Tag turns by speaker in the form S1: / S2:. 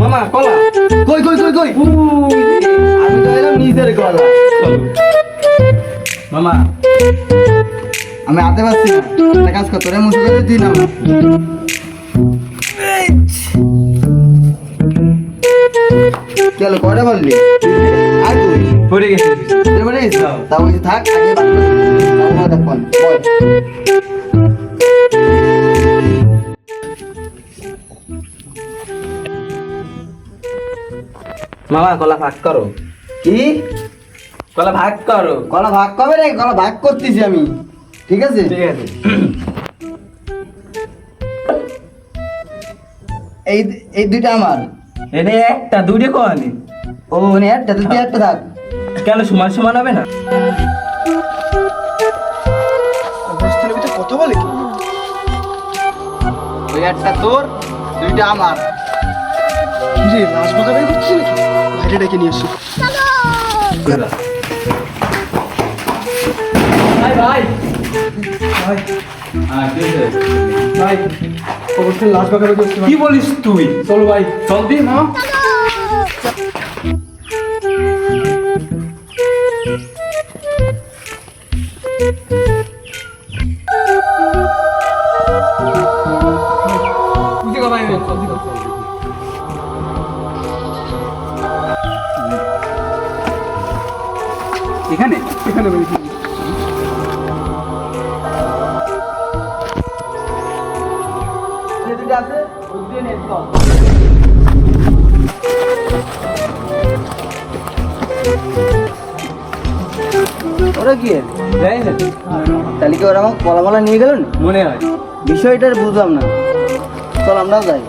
S1: মামা, কলা।
S2: কই কই কই কই? আমি তো এলাম নিজের
S1: মামা,
S2: আমি হাতে পাচ্ছি কাজ কর, তোরা মুছে করে দিন কেন কয়টা বললি? আর তুই।
S1: পড়ে
S2: গেছিস তা বলছি থাক আগে
S1: মামা কলা ভাগ করো।
S2: কি?
S1: কলা ভাগ করো।
S2: কলা ভাগ কবে রে? কলা ভাগ করতেছি আমি। ঠিক আছে?
S1: ঠিক আছে।
S2: এই এই দুইটা আমার।
S1: এটা একটা দুইটা কোয়ালি
S2: ও মানে একটা তুই একটা থাক।
S1: কেন সমান সমান হবে না?
S3: অবস্থানের ভিতরে কথা বলে কি?
S2: ওই একটা তোর দুইটা আমার।
S3: রে বাগাবে করছিস নাকি? ডেকে নিয়ে এসো।
S1: ভাই ভাই।
S3: ভাই লাশ
S1: কি বলিস তুই?
S3: চলো ভাই।
S1: চল দি মা।
S3: এখানে? এখানে
S2: আছে ওই ওরা কি?
S1: না।
S2: তাহলে কি ওরা আমাকে কলামলা নিয়ে গেলেন
S1: মনে হয়।
S2: বিষয়টা বুঝলাম না। চল আমরাও যাই।